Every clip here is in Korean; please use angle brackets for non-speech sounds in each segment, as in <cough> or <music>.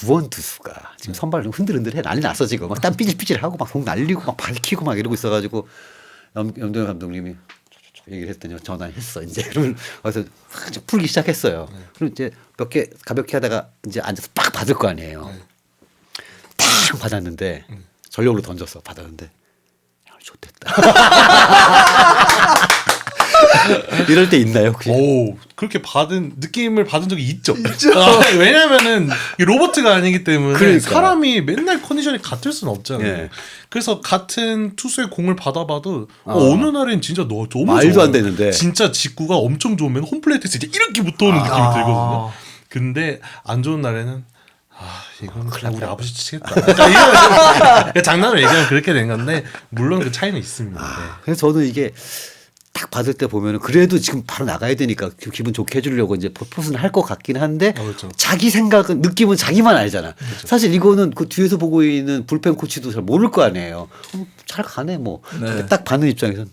구원 투수가 지금 선발을 흔들흔들해 난리 났어 지금 막땀 삐질삐질하고 막 공 날리고 막 밝히고 막 이러고 있어가지고 염, 염동 감독님이 얘기를 했더니 전화했어 이제 <laughs> 그러면 그래서 확좀 풀기 시작했어요. 그럼 이제 몇 개 가볍게 하다가 이제 앉아서 빡 받을 거 아니에요. 탁 받았는데 전력으로 던졌어 받았는데 야, 좋댔다. <laughs> <laughs> 이럴 때 있나요 혹시? 오 그렇게 받은 느낌을 받은 적이 있죠. 아, 왜냐면은 이 로버트가 아니기 때문에 그러니까. 사람이 맨날 컨디션이 같을 수는 없잖아요. 예. 그래서 같은 투수의 공을 받아봐도 어. 어. 느 날엔 진짜 너 너무 말도 좋아요. 안 되는데. 진짜 직구가 엄청 좋으면 홈플레이트에서 이제 이렇게 붙어오는 느낌이 아. 들거든요. 근데 안 좋은 날에는 아 이건 그냥 우리 아버지 치겠다. 그러니까 <laughs> 장난으로 얘기하면 그렇게 된 건데 물론 그 차이는 있습니다. 네. 그래서 저는 이게 딱 받을 때 보면은 그래도 지금 바로 나가야 되니까 기- 기분 좋게 해주려고 이제 포스는 할 것 같긴 한데 어, 그렇죠. 자기 생각은 느낌은 자기만 알잖아. 사실 이거는 그 뒤에서 보고 있는 불펜 코치도 잘 모를 거 아니에요. 어, 잘 가네 뭐. 네. 딱 받는 입장에선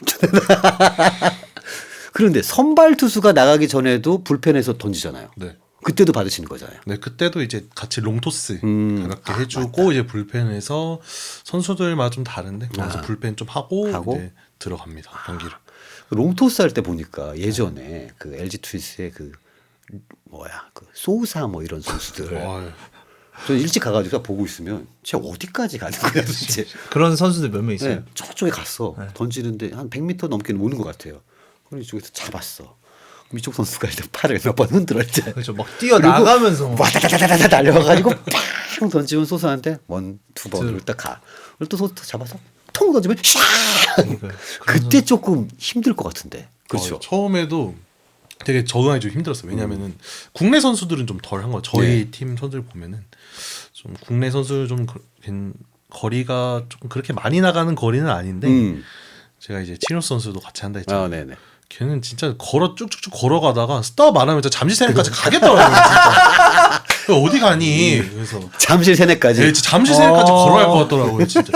<laughs> 그런데 선발 투수가 나가기 전에도 불펜에서 던지잖아요. 네. 그때도 받으시는 거잖아요. 네, 그때도 이제 같이 롱토스 음. 가볍게 해주고 이제 불펜에서 선수들마다 좀 다른데 거기서 아. 불펜 좀 하고, 하고? 들어갑니다 경기를. 롱토스 할 때 보니까 예전에 그 LG 트윈스의 그 뭐야 그 소우사 뭐 이런 선수들. 와, 저 일찍 가가지고 보고 있으면 쟤 어디까지 가는 거야 <laughs> 도대체. 그런 선수들 몇 명 있어요. 네, 저쪽에 갔어. 네. 던지는데 한 100m 넘게는 오는 것 같아요. 그럼 이쪽에서 잡았어. 이쪽 선수가 이제 팔을 몇 번 흔들어 이제. 그렇죠. 막 뛰어 나가면서. 와다다다다다 달려가가지고 <laughs> 팡 던지면 소수한테 원두 번을 두- 딱 가. 그리고 또 소수 잡아서 통 던지면 샥 그러니까 그때 조금 힘들 것 같은데 그렇죠 어, 처음에도 되게 적응하기 좀 힘들었어요. 왜냐면은 국내 선수들은 좀 덜 한 거. 저희 네. 팀 선수들 보면은 좀 국내 선수들 좀 그- 괜- 거리가 좀 그렇게 많이 나가는 거리는 아닌데 음. 제가 이제 치노 선수도 같이 한다 했잖아요. 아 네네 걔는 진짜 걸어 쭉쭉쭉 걸어가다가 스톱 안 하면 진짜 잠실 세네까지 가겠더라고요. 진짜. 그 <laughs> 어디 가니? 그래서 잠실 세네까지 네, 진짜 잠실 세네까지 어. 걸어야 할것 같더라고요. 진짜.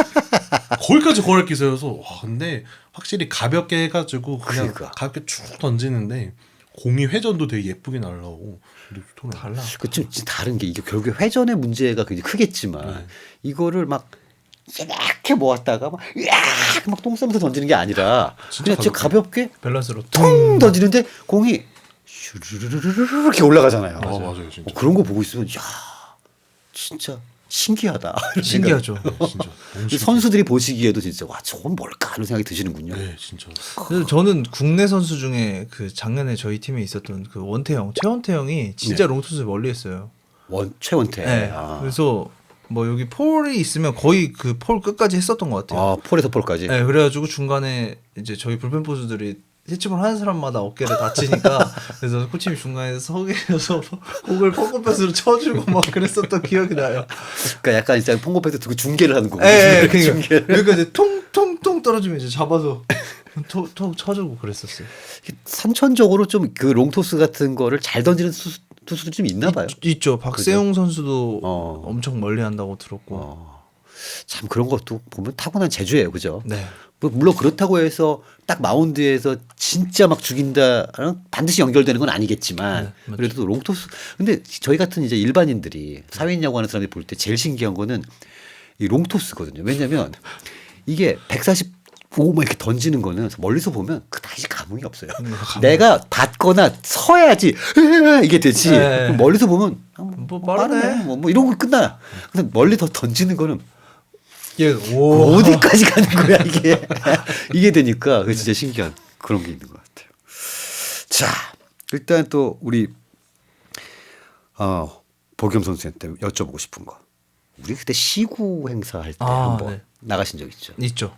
거기까지 걸을 기세여서 와 근데 확실히 가볍게 해가지고 그냥 그러니까. 가볍게 쭉 던지는데 공이 회전도 되게 예쁘게 날라오고 근데. 달라. 그 좀 다른 게 이게 결국에 회전의 문제가 굉장히 크겠지만 네. 이거를 막 이렇게 모았다가 막 으악 막똥 싸면서 던지는 게 아니라 진짜 그냥 진짜 가볍게 밸런스로 통 던지는데 공이 슈르르르르 이렇게 올라가잖아요. 아, 맞아요, 진짜. 어, 그런 거 보고 있으면 야 진짜 신기하다. <laughs> 신기하죠. 네, 진짜. <laughs> 선수들이 보시기에도 진짜 와 저건 뭘까 하는 생각이 드시는군요. 네 진짜 그래서 저는 국내 선수 중에 그 작년에 저희 팀에 있었던 그 원태영, 최원태영이 진짜 롱토스 멀리했어요. 원 최원태. 네. 아. 그래서 뭐 여기 폴이 있으면 거의 그 폴 끝까지 했었던 것 같아요. 아 폴에서 폴까지. 네, 그래가지고 중간에 이제 저희 불펜 포수들이 캐치볼 하는 사람마다 어깨를 다치니까 <laughs> 그래서 코치님이 중간에 서 계셔서 공을 펑크패스로 쳐주고 막 그랬었던 기억이 나요. 그러니까 약간 진짜 퐁고팩트 두고 중계를 하는 거고. 예, 예, 그러니까, 중계를. 그러니까 이제 통통통 떨어지면 이제 잡아서 톡톡 쳐주고 그랬었어요. 선천적으로 좀 그 롱토스 같은 거를 잘 던지는 투수, 투수도 좀 있나 봐요. 있, 죠 박세용 선수도 어. 엄청 멀리 한다고 들었고. 어, 참 그런 것도 보면 타고난 재주예요, 그죠? 네. 뭐 물론 그렇다고 해서 딱 마운드에서 진짜 막 죽인다는 반드시 연결되는 건 아니겠지만 네. 그래도 롱토스 근데 저희 같은 이제 일반인들이 사회인 야구하는 사람들이 볼 때 제일 신기한 거는 이 롱토스거든요. 왜냐면 이게 145만 이렇게 던지는 거는 멀리서 보면 그 다시 감흥이 없어요. 음, 내가 받거나 서야지 <laughs> 이게 되지. 네. 멀리서 보면 아, 뭐 빠르네. 빠르네. 뭐, 뭐 이러고 끝나. 근데 멀리 더 던지는 거는 예, 오. 어디까지 가는 거야 이게 <laughs> 이게 되니까 그게 진짜 신기한 그런 게 있는 것 같아요. 자 일단 또 우리 어, 보겸 선수한테 여쭤보고 싶은 거. 우리 그때 시구 행사 할때 아, 한번 네. 나가신 적 있죠. 있죠.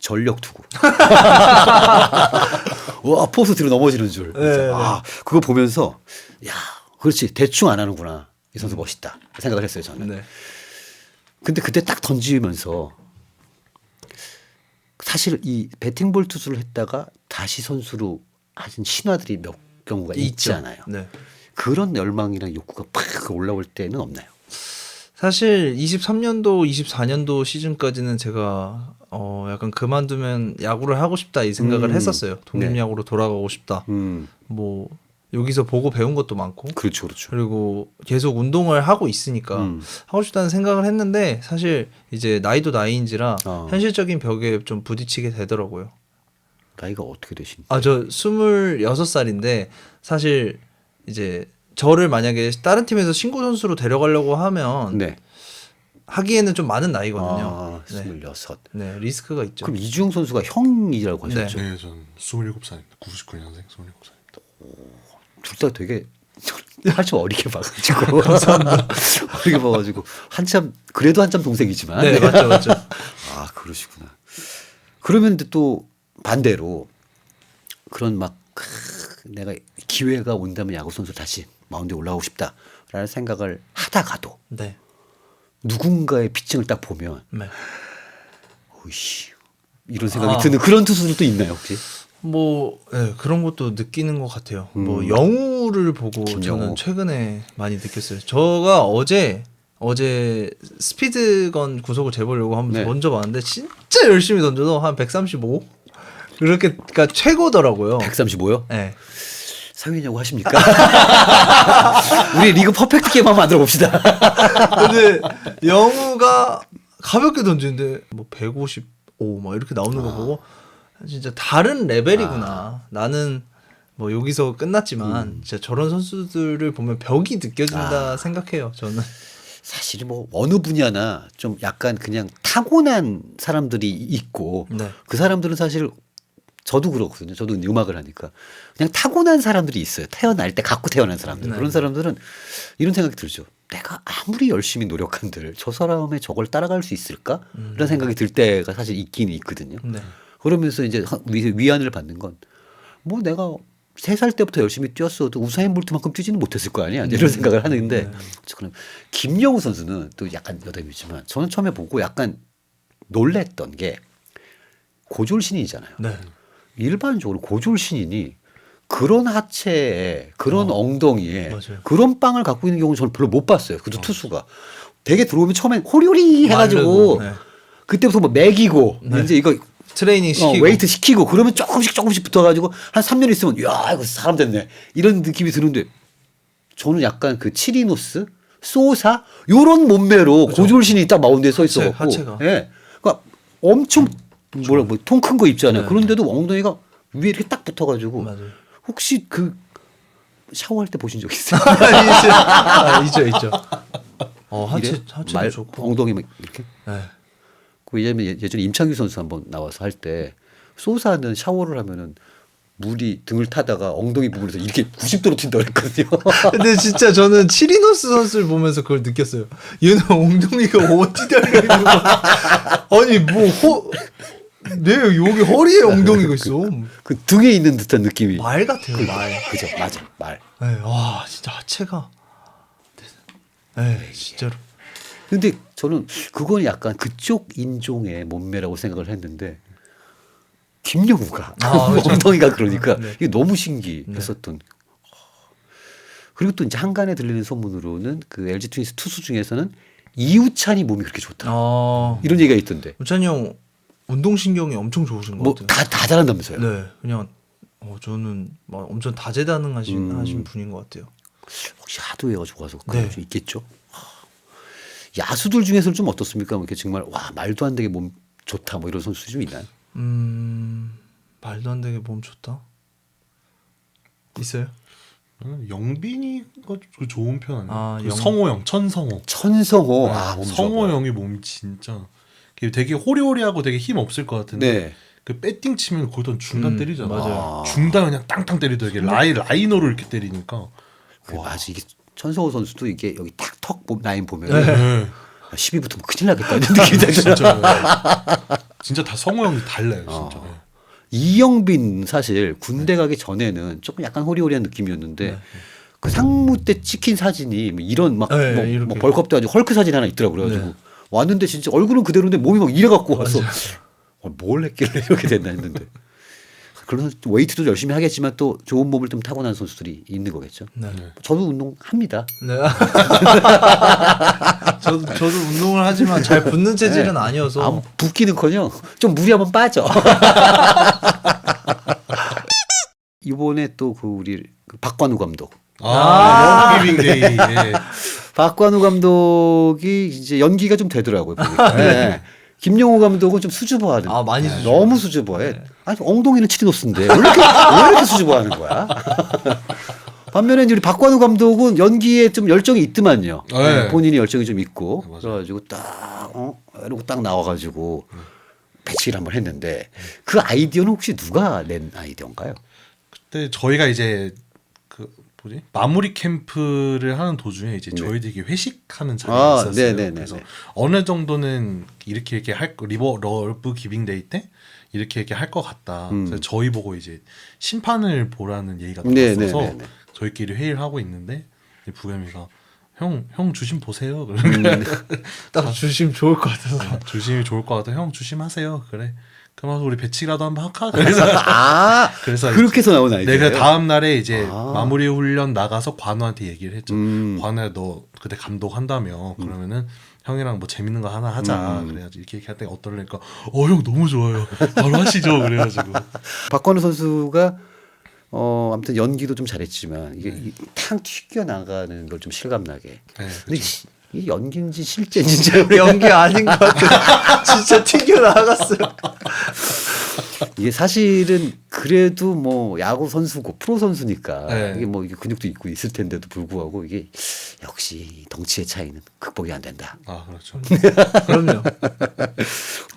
전력 투구. <laughs> 와 포스 뒤로 넘어지는 줄. 네, 네. 아 그거 보면서 야 그렇지 대충 안 하는구나 이 선수 멋있다 생각을 했어요 저는. 네. 근데 그때 딱 던지면서 사실 이 배팅볼 투수를 했다가 다시 선수로 하신 신화들이 몇 경우가 있죠. 있잖아요. 네. 그런 열망이나 욕구가 팍 올라올 때는 없나요? 사실 23년도, 24년도 시즌까지는 제가 어 약간 그만두면 야구를 하고 싶다 이 생각을 음. 했었어요. 독립 네. 야구로 돌아가고 싶다. 음, 뭐 여기서 보고 배운 것도 많고 그렇죠, 그렇죠. 그리고 계속 운동을 하고 있으니까 음. 하고 싶다는 생각을 했는데 사실 이제 나이도 나이인지라 어. 현실적인 벽에 좀 부딪히게 되더라고요. 나이가 어떻게 되신? 아저 26살인데 사실 이제 저를 만약에 다른 팀에서 신고 선수로 데려가려고 하면 네. 하기에는 좀 많은 나이거든요. 아, 네. 스물여섯. 네, 리스크가 있죠. 그럼 이주영 선수가 형이라고 하셨죠? 네, 전 27살입니다. 99년생 27살입니다. 둘 다 되게 한참 어리게 봐가지고 <laughs> <laughs> 어리게 봐가지고 한참 그래도 한참 동생이지만 네, 맞죠, 맞죠. <laughs> 아 그러시구나. 그러면 또 반대로 그런 막 크, 내가 기회가 온다면 야구 선수 다시 마운드에 올라가고 싶다라는 생각을 하다가도 네, 누군가의 피칭을 딱 보면 네. 오이씨 이런 생각이 아. 드는 그런 투수들도 있나요 혹시? 뭐 네, 그런 것도 느끼는 것 같아요. 음. 뭐 영우를 보고 김영우. 저는 최근에 많이 느꼈어요. 저가 어제 어제 스피드건 구속을 재보려고 하면서 네. 던져봤는데 진짜 열심히 던져도 한 135? 그렇게 그러니까 최고더라고요. 135요? 네. 사회냐고 하십니까? <laughs> 우리 리그 퍼펙트 게임 한번 만들어 봅시다. <laughs> 근데 영우가 가볍게 던지는데 뭐 155 막 이렇게 나오는 거 보고 진짜 다른 레벨이구나. 나는 뭐 여기서 끝났지만 진짜 저런 선수들을 보면 벽이 느껴진다 생각해요. 저는. 사실 뭐 어느 분야나 좀 약간 그냥 타고난 사람들이 있고 네. 그 사람들은 사실 저도 그렇거든요. 저도 음악을 하니까 그냥 타고난 사람들이 있어요. 태어날 때 갖고 태어난 사람들. 네. 그런 사람들은 이런 생각이 들죠. 내가 아무리 열심히 노력한들 저 사람의 저걸 따라갈 수 있을까? 이런 생각이 들 때가 사실 있긴 있거든요. 네. 그러면서 이제 위- 위안을 받는 건 뭐 내가 세살 때부터 열심히 뛰었어도 우사인 볼트만큼 뛰지는 못했을 거 아니야. 이런 생각을 하는데 저는 김영우 선수는 또 약간 여담이지만 저는 처음에 보고 약간 놀랬던 게 고졸신이잖아요. 네. 일반적으로 고졸 신인이 그런 하체에 그런 엉덩이에 맞아요. 그런 빵을 갖고 있는 경우는 저는 별로 못 봤어요. 그도 투수가 되게 들어오면 처음엔 호리호리 해가지고 네. 그때부터 뭐 먹이고 네. 이제 이거 트레이닝 어, 시키고 웨이트 시키고 그러면 조금씩 조금씩 붙어가지고 한 3년 있으면 야 이거 사람 됐네 이런 느낌이 드는데 저는 약간 그 치리노스 소사 요런 몸매로 고졸신이 딱 마운드에 서 하체, 있어 갖고 하체가. 예 그러니까 엄청 뭐라 뭐 통 큰 거 입잖아요 네. 그런데도 엉덩이가 위에 이렇게 딱 붙어가지고 맞아요. 혹시 그 샤워할 때 보신 적 있어요? <laughs> 있죠. 아, 있죠, 있죠. 어, 하체 이래요? 하체도 말- 좋고. 엉덩이 막 이렇게 네. 그 예전에 예전에 임창규 선수 한번 나와서 할 때 소사는 샤워를 하면은 물이 등을 타다가 엉덩이 부분에서 이렇게 90도로 튄다 그랬거든요. <laughs> 근데 진짜 저는 치리노스 선수를 보면서 그걸 느꼈어요. 얘는 ong덩이가 어디 달려 있는 거야? 아니 뭐허내 여기 허리에 엉덩이가 있어. 그 등에 있는 듯한 느낌이. 말 같아요, 말. 그죠, 맞아, 말. 네, 와 진짜 하체가. 네, 진짜로. 근데 저는 그건 약간 그쪽 인종의 몸매라고 생각을 했는데 김영우가 아, <laughs> 그죠. 엉덩이가 그러니까 네. 이게 너무 신기했었던. 그리고 또 이제 한간에 들리는 소문으로는 그 LG 트윈스 투수 중에서는 이우찬이 몸이 그렇게 좋다. 아 이런 얘기가 있던데. 우찬이 형 운동 신경이 엄청 좋으신 것 뭐 같아요. 다 다 잘한다면서요. 네, 그냥 어, 저는 막 엄청 다재다능하신 음. 하신 분인 것 같아요. 혹시 하도 해가지고 가서 그런 네. 좀 있겠죠. 하, 야수들 중에서는 좀 어떻습니까? 뭐 이렇게 정말 와 말도 안 되게 몸 좋다 뭐 이런 선수 좀 있나요? 음 말도 안 되게 몸 좋다. 있어요? 저는 영빈이가 그 좋은 편 아니에요? 아, 그 영- 성호형, 천성호. 천성호 아, 몸 좋아 성호 보여. 형이 몸이 진짜 되게 호리호리하고 되게 힘 없을 것 같은데 네. 그 배팅 치면 거기다 중단 음, 때리잖아. 맞아요. 중단 그냥 땅땅 때리더라고. 라이 라이너로 이렇게 때리니까. 그 맞아 이게 천성호 선수도 이게 여기 탁턱 라인 보면 네. 10위 붙으면 큰일 나겠다 이런 느낌이 들잖아. 진짜 진짜 다 성호 형이 달라요, 진짜. 어. 이영빈 사실 군대 가기 전에는 조금 약간 호리호리한 느낌이었는데 그 상무 때 찍힌 사진이 뭐 이런 막 네, 뭐. 뭐 벌컵 돼가지고 헐크 사진 하나 있더라고요. 그래가지고 네. 왔는데 진짜 얼굴은 그대로인데 몸이 막 이래갖고 와서 어, 뭘 했길래 이렇게 됐나 했는데 그런 웨이트도 열심히 하겠지만 또 좋은 몸을 좀 타고난 선수들이 있는 거겠죠. 네. 저도 운동 합니다. 네. <laughs> 저도 저도 운동을 하지만 잘 붙는 체질은 네. 아니어서 아, 붓기는커녕 좀 물이 한번 빠져. <laughs> 이번에 또 그 우리 그 박관우 감독 아, 러브기빙데이. 예. <laughs> 박관우 감독이 이제 연기가 좀 되더라고요. 보니까. 네. 김영호 감독은 좀 수줍어하는. 아, 많이 네, 수줍어요. 너무 수줍어해. 아니 엉덩이는 치리노스인데 왜 이렇게 왜 이렇게 수줍어하는 거야? <laughs> 반면에 이제 우리 박관우 감독은 연기에 좀 열정이 있더만요. 네. 본인이 열정이 좀 있고 맞아요. 그래가지고 딱 어? 이러고 딱 나와가지고 배치를 한번 했는데 그 아이디어는 혹시 누가 낸 아이디어인가요? 그때 저희가 이제 그 뭐지 마무리 캠프를 하는 도중에 이제 저희들이 회식하는 자리가 네. 아, 있었어요. 네네네네. 그래서 어느 정도는 이렇게 이렇게 할 거- 리버 러브 기빙 데이 때 이렇게 이렇게 할 것 같다. 음. 그래서 저희 보고 이제 심판을 보라는 얘기가 네네네네. 들어서 저희끼리 회의를 하고 있는데 부겸이가 형 형 주심 보세요. 음. 그러니까 <laughs> 딱 주시면 좋을 것 같아서. 아, 주심이 좋을 것 같아. 형 주심하세요. 그래. 그러면 우리 배치라도 한번 할까? <laughs> 그래서 아 그래서 그렇게 해서 나온 아이디어. 내가 다음 날에 이제 아. 마무리 훈련 나가서 관우한테 얘기를 했죠. 음. 관우야 너 그때 감독한다며 그러면은 형이랑 뭐 재밌는 거 하나 하자. 음. 그래가지고 이렇게 이렇게 할때 어떨래니까 어 형 너무 좋아요. 바로 하시죠. 그래가지고 <laughs> 박건우 선수가 어 아무튼 연기도 좀 잘했지만 이게 이- 탕 튀겨 나가는 걸 좀 실감나게. 네, 근데 이- 이 연기인지 실제인지 <laughs> 잘 모르- 연기 아닌 것 같아. <laughs> 진짜 튀겨 나갔어요. <laughs> 이게 사실은 그래도 뭐 야구 선수고 프로 선수니까 네. 이게 뭐 이게 근육도 있고 있을 텐데도 불구하고 이게 역시 덩치의 차이는 극복이 안 된다. 아 그렇죠. 그럼요.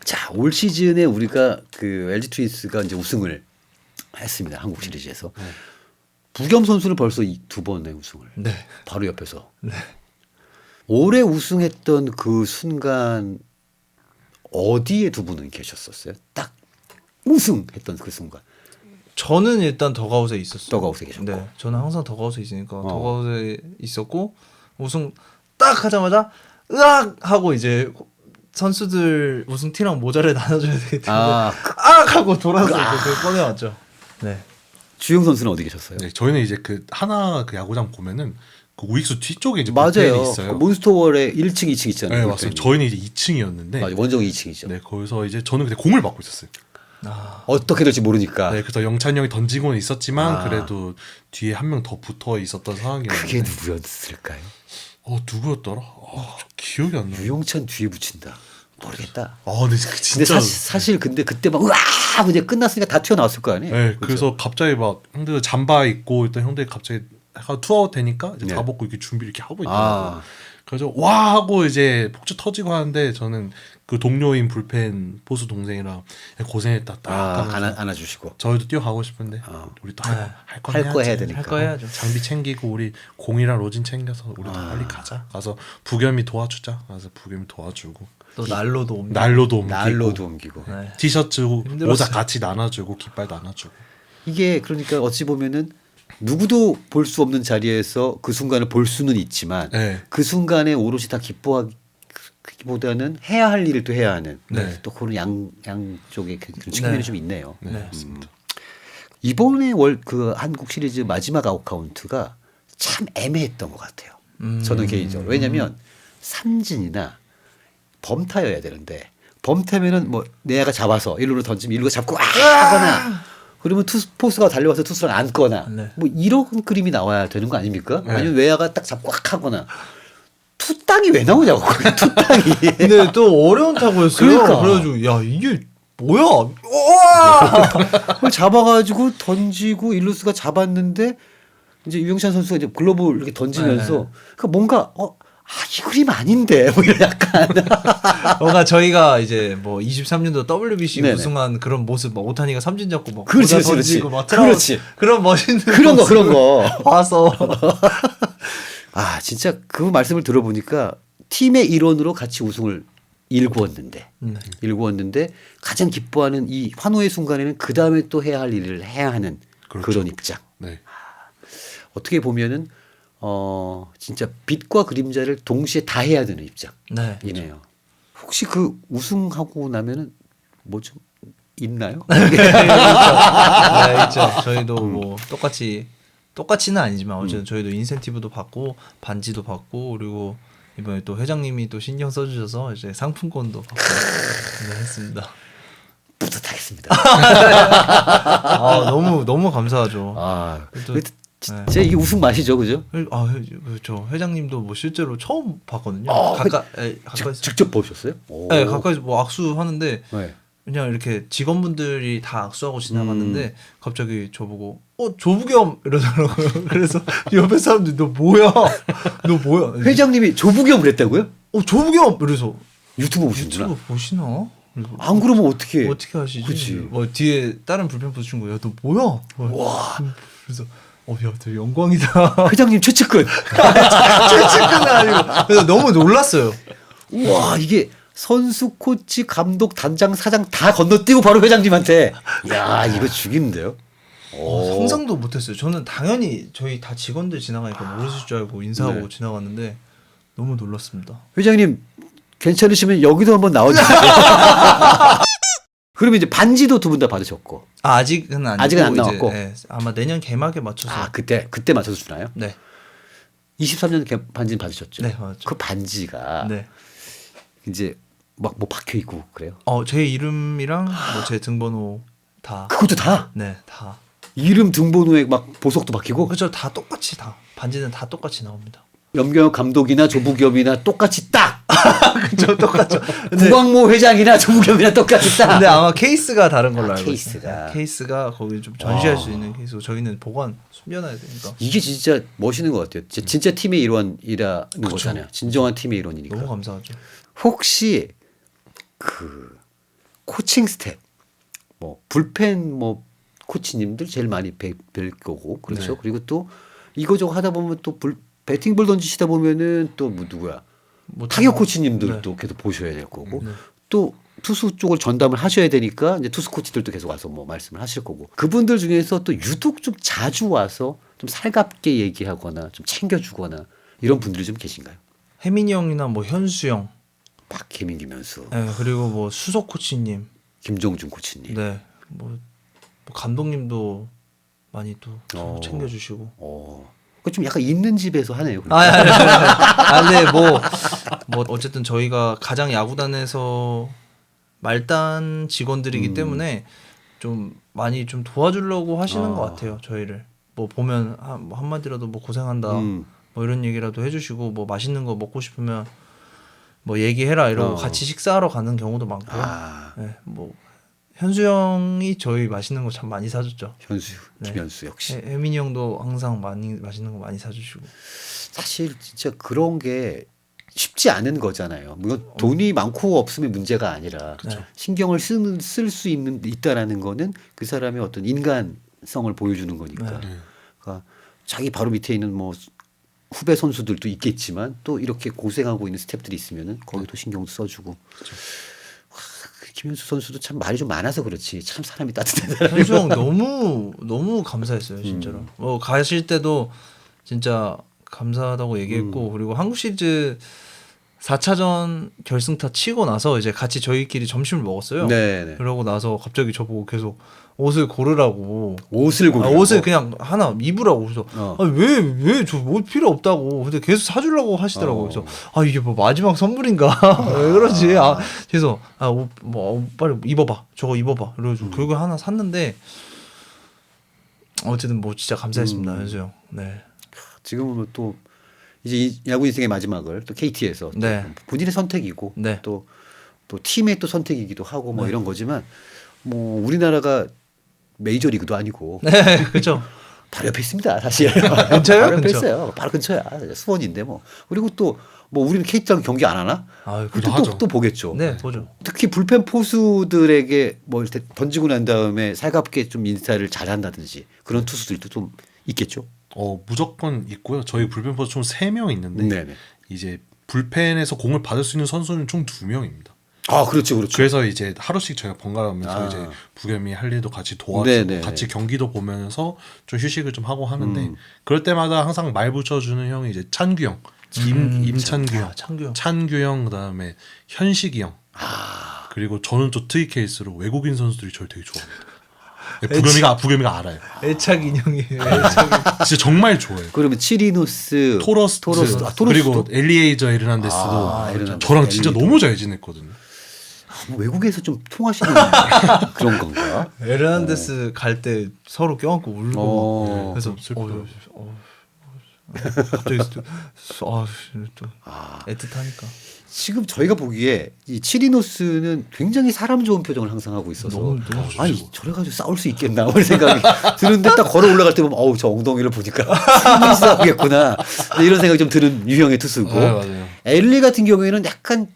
자, 올 시즌에 우리가 그 LG 트윈스가 이제 우승을 했습니다. 한국 시리즈에서. 네. 부겸 선수는 벌써 이 두 번의 우승을 네. 바로 옆에서. 네. 올해 우승했던 그 순간 어디에 두 분은 계셨었어요? 딱 우승했던 그 순간. 저는 일단 더가웃에 있었어요. 더가웃에 계셨고. 네, 저는 항상 더가웃에 있으니까 어. 더가웃에 있었고 우승 딱 하자마자 으악 하고 이제 선수들 우승 티랑 모자를 <laughs> 나눠줘야 되기 때문에 아, 악 하고 돌아서 이렇게 꺼내왔죠. 네. 주영 선수는 어디 계셨어요? 네, 저희는 이제 그 하나 그 야구장 보면은 그 우익수 뒤쪽에 이제 맞아요. 있어요. 그 몬스터월에 1층, 2층 있잖아요. 네. 맞습니다. 저희는 이제 2층이었는데 맞아, 원정 2층이죠. 네 거기서 이제 저는 그때 공을 받고 있었어요. 아, 어떻게 될지 모르니까. 네 그래서 영찬이 형이 던지고는 있었지만 아. 그래도 뒤에 한 명 더 붙어 있었던 상황이었는데 그게 누구였을까요? 어 누구였더라? 아, 저 기억이 안 나요. 유용찬 뒤에 붙인다. 모르겠다. 아 근데 그 근데 진짜 사실, 사실 근데 그때 막 으아 하고 이제 끝났으니까 다 튀어나왔을 거 아니에요? 네, 그래서 갑자기 막 형들 잠바 입고 일단 형들 갑자기 약간 투아웃 되니까 이제 네. 다 벗고 이렇게 준비 이렇게 하고 있더라고요. 아, 그래서 와 하고 이제 폭주 터지고 하는데 저는 그 동료인 불펜 보수 동생이랑 고생했다 딱 아 하면서 안아, 안아주시고. 저희도 뛰어가고 싶은데 아. 우리 또 네. 할거 할거 해야 되니까. 할 거 해야죠. 장비 챙기고 우리 공이랑 로진 챙겨서 우리 도 아. 빨리 가자. 가서 부겸이 도와주자. 가서 부겸이 도와주고 또 난로도 옵니다. 난로도 옮기고 난로도 옮기고. 네. 티셔츠 힘들었어요. 모자 같이 나눠주고 깃발 나눠주고. 이게 그러니까 어찌 보면은 누구도 볼 수 없는 자리에서 그 순간을 볼 수는 있지만 네. 그 순간에 오롯이 다 기뻐하기보다는 해야 할 일을 또 해야 하는 네. 또 그런 양 양쪽의 그- 그런 측면이 네. 좀 있네요. 네, 네. 맞습니다. 이번에 월 그 한국 시리즈 마지막 아웃카운트가 참 애매했던 것 같아요. 음. 저는 개인적으로 왜냐하면 삼진이나 범타여야 되는데 범타면은 뭐 내야가 잡아서 일루로 던지면 일루가 잡고 아 하거나 그러면 투수 포수가 달려와서 투수를 안거나 네. 뭐 이런 그림이 나와야 되는 거 아닙니까? 네. 아니면 외야가 딱 잡고 악 하거나 투땅이 왜 나오냐고 투땅이 <laughs> 근데 또 어려운 타구였어요. 그러니까. 그래가지고 야 이게 뭐야? 그걸 잡아가지고 던지고 일루스가 잡았는데 이제 유영찬 선수가 이제 글러브 이렇게 던지면서 그 뭔가 어. 아, 이 그림 아닌데. <laughs> 뭐 이런 약간. <laughs> 뭔가 저희가 이제 뭐 23년도 WBC 네네. 우승한 그런 모습, 막 오타니가 삼진 잡고 막 그렇지, 그렇지, 던지고 막 그렇지. 그런 멋있는 그런 거, 그런 거. <laughs> 봐서 아, 진짜 그 말씀을 들어보니까 팀의 일원으로 같이 우승을 일구었는데. 네. 일구었는데 가장 기뻐하는 이 환호의 순간에는 그 다음에 또 해야 할 일을 해야 하는 그 그렇죠. 런 입장. 네. 어떻게 보면은 어 진짜 빛과 그림자를 동시에 다 해야 되는 입장이네요. 네. 혹시 그 우승하고 나면은 뭐 좀 있나요? <laughs> 네, 있죠. 저희도 음. 뭐 똑같이 똑같이는 아니지만 어쨌든 저희도 인센티브도 받고 반지도 받고 그리고 이번에 또 회장님이 또 신경 써주셔서 이제 상품권도 받고 <laughs> 네, 했습니다. 뿌듯하겠습니다. <laughs> 아 너무 너무 감사하죠. 아, 그 진짜 이게 우승 맛이죠, 그죠? 아 그렇죠. 회장님도 뭐 실제로 처음 봤거든요. 아, 가까 에, 직- 가까이서. 직접 보셨어요? 오. 네, 가까이서 뭐 악수 하는데 네. 그냥 이렇게 직원분들이 다 악수하고 지나갔는데 음. 갑자기 저보고 어 조부겸 이러더라고요. <laughs> 그래서 옆에 사람들이 너 뭐야? 너 뭐야? <laughs> 회장님이 조부겸을 했다고요? 어 조부겸 이래서 유튜브 보시는구나. 유튜브 보시나? 그래서 안 그러면 어떻게? 어떻게 하시지? 그치. 뭐 뒤에 다른 불펜 포스 친구 야 너 뭐야? 와 그래서 어 야 되게 영광이다. <laughs> 회장님 최측근. <laughs> 최측근은 아니고 그래서 너무 놀랐어요. 우와 이게 선수, 코치, 감독, 단장, 사장 다 건너뛰고 바로 회장님한테. 야 이거 죽이는데요. 어, 상상도 못했어요. 저는 당연히 저희 다 직원들 지나가니까 모르실 줄 알고 인사하고 네. 지나갔는데 너무 놀랐습니다. 회장님 괜찮으시면 여기도 한번 나와주세요. <laughs> 그러면 이제 반지도 두 분 다 받으셨고. 아, 아직은 아니고 아직은 안 나왔고. 예, 아마 내년 개막에 맞춰서 아 그때 그때 맞춰서 주나요? 네, 23년 개- 반지 받으셨죠? 네 맞죠. 그 반지가 네, 이제 막 뭐 박혀 있고 그래요? 어 제 이름이랑 뭐 제 등번호 다, 그것도 다 네 다. 이름 등번호에 막 보석도 박히고 그렇죠, 다 똑같이 다 반지는 다 똑같이 나옵니다. 염경 감독이나 조부겸이나 똑같이 딱 <laughs> <laughs> 그렇죠, 똑같죠. 근데, 구광모 회장이나 조부겸이나 똑같이 딱. 근데 아마 케이스가 다른 걸로 아, 알고 케이스가. 네, 케이스가 거기 좀 전시할 와. 수 있는 케이스고 저희는 보관 숨겨놔야 되니까 이게 진짜 멋있는 것 같아요. 진짜, 진짜 팀의 일원이라는 거잖아요. 진정한 팀의 일원이니까. 너무 감사하죠. 혹시 그 코칭 스텝 뭐 불펜 뭐 코치님들 제일 많이 뵐, 뵐 거고 그렇죠. 네. 그리고 또 이거저거 하다 보면 또 불, 배팅볼 던지시다 보면은 또 뭐 누구야 뭐 타격 좀- 코치님들도 계속 보셔야 될 거고 네. 또 투수 쪽을 전담을 하셔야 되니까 이제 투수 코치들도 계속 와서 뭐 말씀을 하실 거고 그분들 중에서 또 유독 좀 자주 와서 좀 살갑게 얘기하거나 좀 챙겨주거나 이런 분들이 좀 계신가요? 혜민이 형이나 뭐 현수 형, 박혜민 김현수, 네, 그리고 뭐 수석 코치님, 김종준 코치님. 네, 뭐, 뭐 감독님도 많이 또 어. 챙겨주시고. 어. 그좀 약간 있는 집에서 하네요. 아, 아니, 아니, 아니. 아, 근데 뭐, 뭐 어쨌든 저희가 가장 야구단에서 말단 직원들이기 음. 때문에 좀 많이 좀 도와주려고 하시는 아. 것 같아요. 저희를 뭐 보면 한, 뭐 한마디라도 뭐 고생한다, 음. 뭐 이런 얘기라도 해주시고 뭐 맛있는 거 먹고 싶으면 뭐 얘기해라 이러고 어. 같이 식사하러 가는 경우도 많고요. 아, 네, 뭐 현수 형이 저희 맛있는 거 참 많이 사줬죠. 현수, 네. 김현수 역시. 혜- 혜민이 형도 항상 많이 맛있는 거 많이 사주시고. 사실 진짜 그런 게 쉽지 않은 거잖아요. 물론 돈이 많고 없으면 문제가 아니라 그쵸. 신경을 쓸 수 있는 있다라는 거는 그 사람의 어떤 인간성을 보여주는 거니까. 네. 그러니까 자기 바로 밑에 있는 뭐 후배 선수들도 있겠지만 또 이렇게 고생하고 있는 스태프들이 있으면은 거기도 신경도 써주고. 와, 그 김현수 선수도 참 말이 좀 많아서 그렇지 참 사람이 따뜻하다. 현수 형 너무 너무 감사했어요 진짜로. 음. 뭐 가실 때도 진짜 감사하다고 얘기했고 음. 그리고 한국 시리즈 4차전 결승타 치고 나서 이제 같이 저희끼리 점심을 먹었어요. 네네. 그러고 나서 갑자기 저보고 계속 옷을 고르라고 옷을 고르. 아, 옷을 그냥 하나 입으라고 그래서 어. 왜왜 저 옷 필요 없다고 근데 계속 사주려고 하시더라고요 어. 그래서 아 이게 뭐 마지막 선물인가 <laughs> 왜 그러지 아 그래서 아뭐 빨리 입어봐 저거 입어봐 그래가지고 음. 결국에 하나 샀는데 어쨌든 뭐 진짜 감사했습니다 음. 현수 형 네. 지금은 또 이제 이 야구 인생의 마지막을 또 KT에서 네. 본인의 선택이고 네. 또, 또 팀의 또 선택이기도 하고 뭐 네. 이런 거지만 뭐 우리나라가 메이저리그도 아니고 <laughs> 네 그렇죠 바로 옆에 있습니다 사실 <laughs> 근처예요? 바로 옆에 근처. 있어요 바로 근처야 수원인데 뭐 그리고 또 뭐 우리는 KT랑 경기 안 하나 아 또, 하죠. 또 보겠죠 네 보죠 특히 불펜 포수들에게 뭐 이렇게 던지고 난 다음에 살갑게 좀 인사를 잘한다든지 그런 투수들도 좀 있겠죠 어 무조건 있고요. 저희 불펜 포수 총 3명 있는데 네네 이제 불펜에서 공을 받을 수 있는 선수는 총 2명입니다. 아 그렇죠 그렇죠 그래서 이제 하루씩 저희가 번갈아가면서 아. 이제 부겸이 할 일도 같이 도와주고 네네. 같이 경기도 보면서 좀 휴식을 좀 하고 하는데 음. 그럴 때마다 항상 말 붙여주는 형이 이제 찬규 형, 임 음, 임찬규 형, 아, 창규 형 찬규 형 그다음에 현식이 형 아 그리고 저는 또 트이 케이스로 외국인 선수들이 저를 되게 좋아합니다. 네, 부겸이가 부겸이가 알아요. 애착 인형이에요 애착 진짜 정말 좋아해요. 그러면 치리노스 토러스, 토러스 아, 토러스도 그리고 엘리에이저 에르난데스도 아, 에르난데스. 저랑 진짜 엘리도. 너무 잘 지냈거든요. 뭐 외국에서 좀 통하시는 <laughs> 그런 건가? 에르난데스 갈 때 서로 껴안고 울고 어. 막 그래서 슬프다. 어, 어, 갑자기 또, 아, 또 애틋하니까 지금 저희가 보기에 이 치리노스는 굉장히 사람 좋은 표정을 항상 하고 있어서 너무 너무. 아니 저래 가지고 싸울 수 있겠나 이런 생각이 <laughs> 드는데 딱 걸어 올라갈 때 보면 어우 저 엉덩이를 보니까 싸우겠구나 이런 생각이 좀 드는 유형의 투수고 네. 엘리 같은 경우에는 약간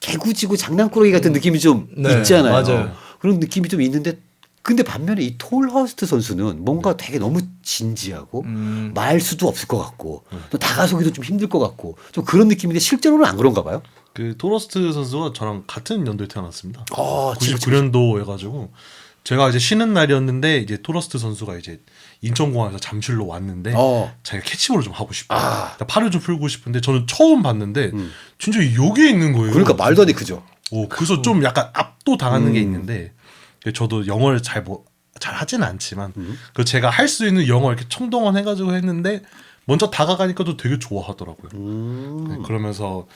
개구지고 장난꾸러기 같은 느낌이 좀 네, 있잖아요. 맞아요. 그런 느낌이 좀 있는데 근데 반면에 이 톨 허스트 선수는 뭔가 되게 너무 진지하고 음. 말 수도 없을 것 같고 또 다가서기도 좀 힘들 것 같고 좀 그런 느낌인데 실제로는 안 그런가 봐요. 그 토러스트 선수가 저랑 같은 연도에 태어났습니다. 아, 진짜, 99년도 해가지고 제가 이제 쉬는 날이었는데 이제 토러스트 선수가 이제 인천공항에서 잠실로 왔는데 어. 자기가 캐치볼을 좀 하고 싶어. 아. 음. 팔을 좀 풀고 싶은데 저는 처음 봤는데 진짜 여기에 있는 거예요. 그러니까 말도 안 돼 그죠. 오, 그래서 좀 약간 압도 당하는 게 음. 있는데 저도 영어를 잘 뭐, 잘 하지는 않지만 음. 그 제가 할 수 있는 영어 이렇게 총동원 해가지고 했는데 먼저 다가가니까 또 되게 좋아하더라고요. 음. 네, 그러면서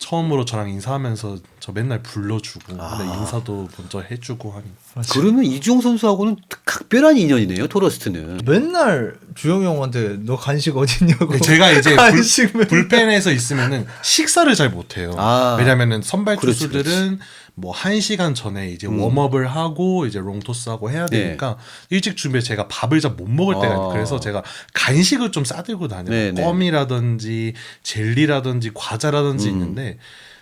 처음으로 저랑 인사하면서 저 맨날 불러주고 아. 근데 인사도 먼저 해주고 하니 그러면 이주영 선수하고는 각별한 인연이네요. 토러스트는. 맨날 주영이 형한테 너 간식 어딨냐고 제가 이제 불, 간식 맨날- 불펜에서 있으면은 식사를 잘 못해요. 아. 왜냐면은 선발 그렇지, 투수들은 뭐한 시간 전에 이제 웜업을 하고 이제 롱토스하고 해야 네. 되니까 일찍 준비해 제가 밥을 잘 못 먹을 때가 아. 그래서 제가 간식을 좀 싸들고 다녀요. 네, 네. 껌이라든지 젤리라든지 과자라든지 음. 있는데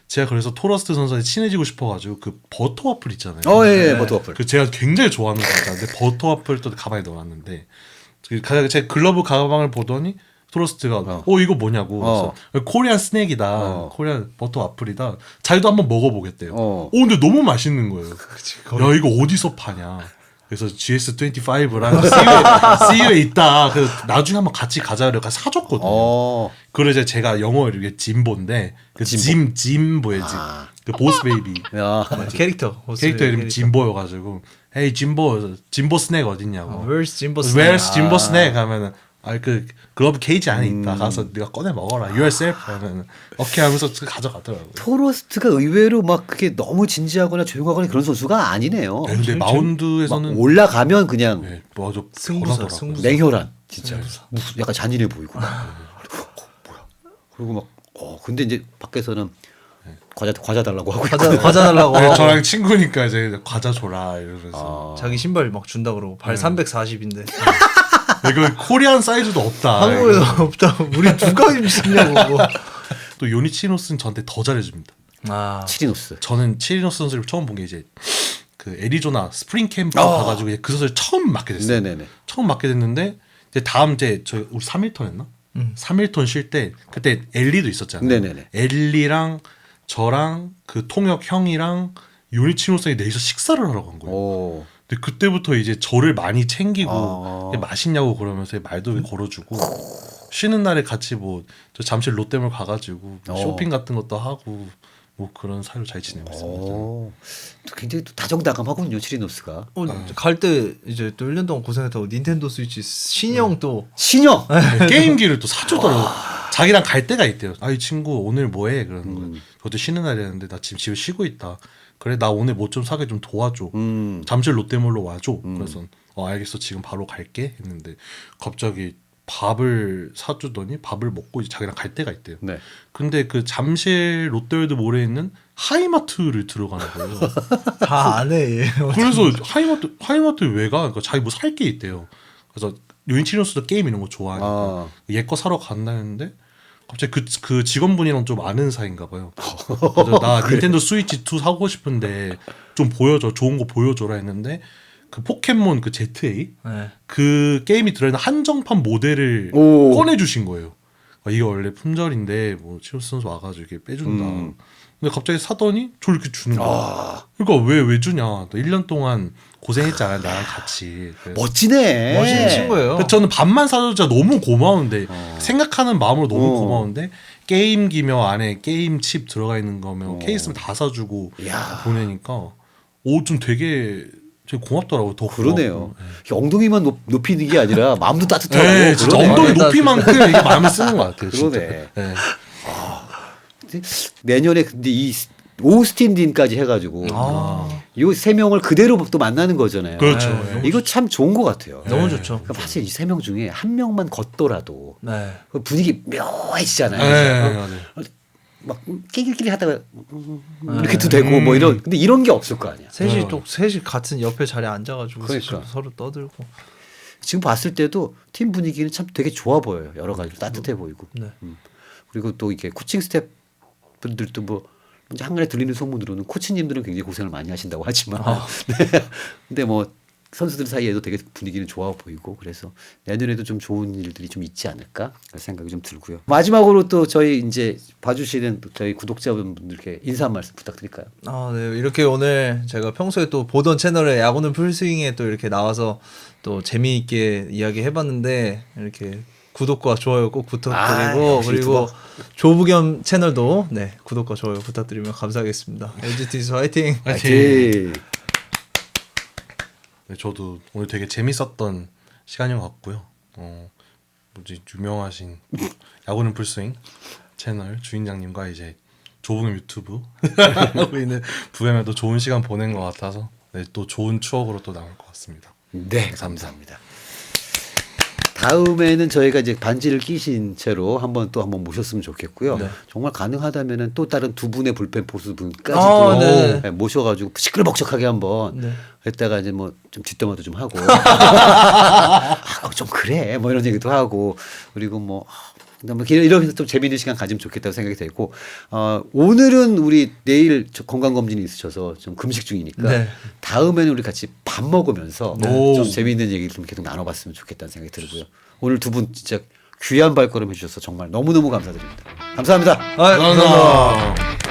제가 그래서 토러스트 선수한테 친해지고 싶어가지고 그 버터 와플 있잖아요. 어, 예, 예, 네. 버터 와플. 그 제가 굉장히 좋아하는 거 같았는데 버터 와플 또 가방에 넣어놨는데 그 가- 제 글러브 가방을 보더니 토러스트가 어. 어, 이거 뭐냐고 어. 그래서 코리안 스낵이다 어. 코리안 버터 와플이다 자기도 한번 먹어보겠대요 어. 오 근데 너무 맛있는 거예요 거기- 야 이거 어디서 파냐 그래서 GS25랑 CU에, CU에 있다 그래서 나중에 한번 같이 가자 그래서 사줬거든요 어. 이제 제가 영어 이게 짐보인데 그 짐, 짐보의 짐. 아. 그 보스 베이비 야. 캐릭터 호스 캐릭터 이름이 캐릭터. 짐보여가지고 헤이 짐보 짐보 스낵 어딨냐고 어, Where's Jimbo Where's Snack? 짐보 아. 스낵 하면은 아그 글러브 케이지 안에 있다. 음. 가서 네가 꺼내 먹어라. Yourself 하면은 오케이 하면서 그 가져가더라고요. 토러스트가 의외로 막 그게 너무 진지하거나 조용하거나 그런 선수가 아니네요. 네, 근데 좀- 막 마운드에서는 올라가면 그냥 네, 맞아 승부사, 변하더라고요. 승부사. 냉혈한. 진짜. 무슨 약간 잔인해 보이고. 어, 뭐야. 그리고 막 어 근데 이제 밖에서는 과자 과자 달라고 하고 과자 있고. 과자 달라고 네, 저랑 친구니까 이제 과자 줘라 이러면서. 아. 자기 신발 막 준다 그러고 발 340인데 <laughs> 이거 코리안 사이즈도 없다 한국에서 없다고 우리 누가 입냐고 또 요니치노스는 저한테 더 잘해줍니다 아 치리노스 저는 치리노스 선수를 처음 본 게 이제 그 애리조나 스프링 캠프 아. 가가지고 그 선수를 처음 맡게 됐어요. 네네네 처음 맡게 됐는데 이제 다음 이제 저 우리 3일턴 했나? 음. 3일턴 쉴 때 그때 엘리도 있었잖아요. 네네네. 엘리랑 저랑 그 통역 형이랑 요니치노스이 넷이서 식사를 하러 간 거예요. 오 근데 그때부터 이제 저를 많이 챙기고 아. 맛있냐고 그러면서 말도 걸어주고 쉬는 날에 같이 뭐 저 잠실 롯데몰 가가지고 뭐 어. 쇼핑 같은 것도 하고 뭐 그런 사이로 잘 지내고 있습니다. 오. 굉장히 또 다정다감하군요 치리노스가 어, 갈때 이제 또 1년 동안 고생했다고 닌텐도 스위치 신형 또 신형 <laughs> 네, 게임기를 또 사주더라고. 자기랑 갈 때가 있대요. 아 이 친구 오늘 뭐해? 그러는 거예요. 음. 그것도 쉬는 날이었는데 나 지금 집에 쉬고 있다. 그래 나 오늘 뭐 좀 사게 좀 도와줘. 음. 잠실 롯데몰로 와줘. 그래서 어 알겠어 지금 바로 갈게 했는데 갑자기 밥을 사주더니 밥을 먹고 이제 자기랑 갈 때가 있대요. 네. 근데 그 잠실 롯데월드 몰에 있는 하이마트를 들어가는 거예요. <laughs> 다 안해 얘. 그래서 하이마트 하이마트 왜 가? 그러니까 자기 뭐 살 게 있대요. 그래서 유인치노스도 게임 이런 거 좋아하니까 아. 얘거 사러 간다 했는데 갑자기 그, 그 직원분이랑 좀 아는 사이인가 봐요. <laughs> 그래서 나 닌텐도 스위치 2 사고 싶은데 좀 보여줘 좋은 거 보여줘라 했는데 그 포켓몬 그 ZA 네. 그 게임이 들어있는 한정판 모델을 오. 꺼내주신 거예요. 아, 이게 원래 품절인데 뭐 치로스 선수 와가지고 이렇게 빼준다. 음. 근데 갑자기 사더니 저 이렇게 주는 거야. 아. 그러니까 왜 왜 주냐? 너 1년 동안 고생했잖아 나랑 같이. 그래서 멋지네 멋있는 친구예요. 근데 저는 밥만 사도 진짜 너무 고마운데 어. 생각하는 마음으로 너무 어. 고마운데 게임기며 안에 게임 칩 들어가 있는 거면 어. 케이스면 다 사주고 야. 보내니까 오 좀 되게 되게 고맙더라고요. 더 그러네요 고맙고. 엉덩이만 높, 높이는 게 아니라 마음도 따뜻하고 네, 진짜 그러네. 엉덩이 높이만큼 이게 마음을 쓰는 것 같아요. 진짜. 그러네. 네. 내년에 근데 이 오스틴 딘까지 해가지고 아, 이세 명을 그대로 또 만나는 거잖아요. 그렇죠. 네. 이거 참 좋은 것 같아요. 너무 네. 좋죠. 그러니까 사실 이 세 명 중에 한 명만 걷더라도 네. 그 분위기 묘해지잖아요. 네, 어? 맞아요. 막 끼리끼리 하다가 음, 이렇게도 되고 뭐 이런 근데 이런 게 없을 거 아니야. 셋이 어. 또 셋이 같은 옆에 자리에 앉아가지고 그러니까. 서로 떠들고. 지금 봤을 때도 팀 분위기는 참 되게 좋아 보여요. 여러 가지로 따뜻해 보이고. 네. 음. 그리고 또 이게 코칭 스텝 분들도 뭐 이제 한간에 들리는 소문으로는 코치님들은 굉장히 고생을 많이 하신다고 하지만 <laughs> 네. 근데 뭐 선수들 사이에도 되게 분위기는 좋아 보이고 그래서 내년에도 좀 좋은 일들이 좀 있지 않을까 그런 생각이 좀 들고요. 마지막으로 또 저희 이제 봐주시는 또 저희 구독자분들께 인사 한 말씀 부탁드릴까요? 아, 네. 이렇게 오늘 제가 평소에 또 보던 채널에 야구는 풀스윙에 또 이렇게 나와서 또 재미있게 이야기 해봤는데 이렇게 구독과 좋아요 꼭 아, 부탁드리고 역시 그리고 조부겸 채널도 네 구독과 좋아요 부탁드리면 감사하겠습니다. LGT 화이팅! 화이팅! 네, 저도 오늘 되게 재밌었던 시간인 것 같고요. 어, 뭐지 유명하신 야구는 풀스윙 채널 주인장님과 이제 조봉의 유튜브 <laughs> 하고 있는 부엠에도 좋은 시간 보낸 것 같아서 네, 또 좋은 추억으로 또 남을 것 같습니다. 네, 감사합니다. 다 음에는 저희가 이제 반지를 끼신 채로 한번 또 한번 모셨으면 좋겠고요. 네. 정말 가능하다면은 또 다른 두 분의 불펜 포수 분까지 아, 또 네. 네, 모셔가지고 시끌벅적하게 한번 네. 했다가 이제 뭐 좀 뒷담화도 좀 하고 <laughs> 아, 좀 그래 뭐 이런 얘기도 하고 그리고 뭐 아, 뭐 이러면서 좀 재미있는 시간 가지면 좋겠다고 생각이 되고 어, 오늘은 우리 내일 저 건강 검진이 있으셔서 좀 금식 중이니까 네. 다음에는 우리 같이 밥 먹으면서 네. 좀 재미있는 얘기를 좀 계속 나눠봤으면 좋겠다는 생각이 들고요. 오늘 두 분 진짜 귀한 발걸음 해주셔서 정말 너무너무 감사드립니다. 감사합니다. 아, 감사합니다. 감사합니다.